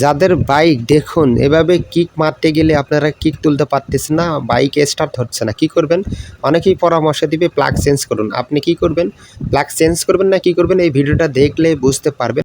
যাদের বাইক দেখুন, এভাবে কিক মারতে গেলে আপনারা কিক তুলতে পারতেছেন না বাইকে স্টার্ট হচ্ছে না। কি করবেন? অনেকেই পরামর্শ দিবে প্লাগ চেঞ্জ করুন। আপনি কি করবেন? প্লাগ চেঞ্জ করবেন না কি করবেন? এই ভিডিওটা দেখলে বুঝতে পারবেন।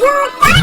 you